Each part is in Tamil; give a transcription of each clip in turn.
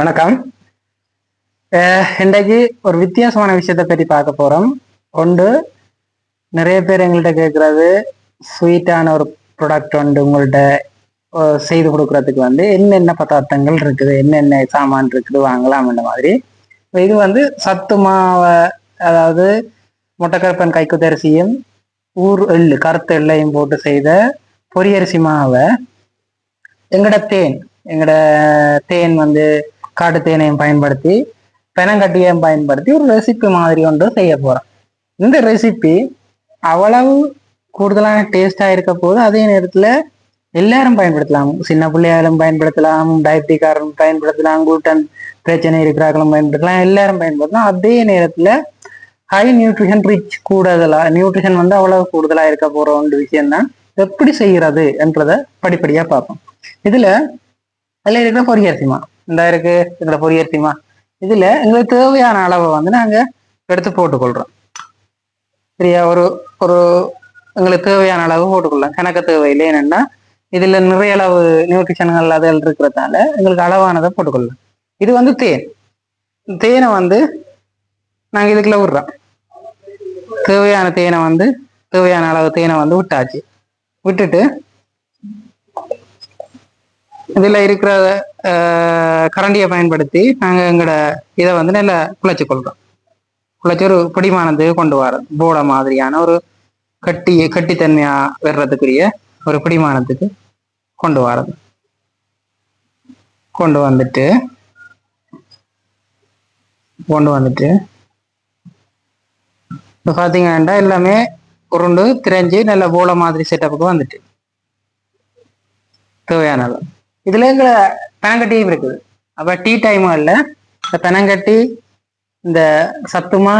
வணக்கம். இன்றைக்கு ஒரு வித்தியாசமான விஷயத்தை பற்றி பார்க்க போறோம். ஒன்று நிறைய பேர் எங்கள்கிட்ட கேட்கறது ஸ்வீட்டான ஒரு ப்ராடக்ட் வந்து உங்கள்கிட்ட செய்து கொடுக்கறதுக்கு வந்து என்னென்ன பதார்த்தங்கள் இருக்குது என்னென்ன சாமான் இருக்குது வாங்கலாம் அந்த மாதிரி. இது வந்து சத்து மாவை அதாவது முட்டைக்கருப்பன் கைக்குத்தரிசியும் ஊர் எள்ளு கருத்து எள்ளையும் போட்டு செய்த பொரியரிசி மாவை எங்கட தேன் எங்கட தேன் வந்து காட்டு தேனையும் பயன்படுத்தி பெனங்கட்டியையும் பயன்படுத்தி ஒரு ரெசிபி மாதிரி ஒன்று செய்ய போறோம். இந்த ரெசிபி அவ்வளவு கூடுதலான டேஸ்டாக இருக்க போது அதே நேரத்துல எல்லாரும் பயன்படுத்தலாம். சின்ன பிள்ளையாலும் பயன்படுத்தலாம் டயபிட்டிக்காரரும் பயன்படுத்தலாம் குளுட்டன் பிரச்சனை இருக்கிறார்களும் பயன்படுத்தலாம் எல்லாரும் பயன்படுத்தலாம். அதே நேரத்துல ஹை நியூட்ரிஷன் ரிச் கூடுதலா நியூட்ரிஷன் வந்து அவ்வளவு கூடுதலா இருக்க போற ஒன்று விஷயம் தான் எப்படி செய்யறது என்றதை படிப்படியா பார்ப்போம். இதுல அதில் இருக்கிற பொரியரிசிமா இந்த இருக்கு இதுல பொரியரிசிமா இதுல எங்களுக்கு தேவையான அளவை வந்து நாங்க எடுத்து போட்டுக்கொள்றோம். சரியா? ஒரு ஒரு எங்களுக்கு தேவையான அளவு போட்டுக்கொள்ளலாம் கணக்கு தேவையில்லை. என்னன்னா இதுல நிறைய அளவு நியூட்ரிஷன்கள் அதில் இருக்கிறதால எங்களுக்கு அளவானதை போட்டுக்கொள்ளலாம் இது வந்து தேன். தேனை வந்து நாங்க இதுக்குள்ள விடுறோம். தேவையான தேனை வந்து தேவையான அளவு தேனை வந்து விட்டாச்சு. விட்டுட்டு இதுல இருக்கிற கரண்டியை பயன்படுத்தி நாங்க எங்களோட இதை வந்து நல்லா குழைச்சு கொள்கிறோம் குழைச்சி ஒரு பிடிமானத்துக்கு கொண்டு வரோம் போட மாதிரியான ஒரு கட்டி கட்டித்தன்மையா வர்றதுக்குரிய ஒரு பிடிமானத்துக்கு கொண்டு வரது கொண்டு வந்துட்டு கொண்டு வந்துட்டு இப்போ பார்த்தீங்கன்னா எல்லாமே உருண்டு திரைஞ்சு நல்ல போல மாதிரி செட்டப்புக்கு வந்துட்டு தேவையான இதுல எங்களை பெனங்கட்டியும் இருக்குது. அப்ப டீ டைமும் இல்லை. இந்த பெனங்கட்டி இந்த சத்துமா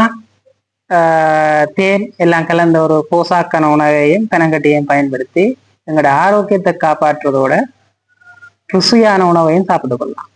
தேன் எல்லாம் கலந்த ஒரு போசாக்கான உணவையும் பெனங்கட்டியையும் பயன்படுத்தி எங்களோட ஆரோக்கியத்தை காப்பாற்றுவதோட ருசியான உணவையும் சாப்பிட்டு கொள்ளலாம்.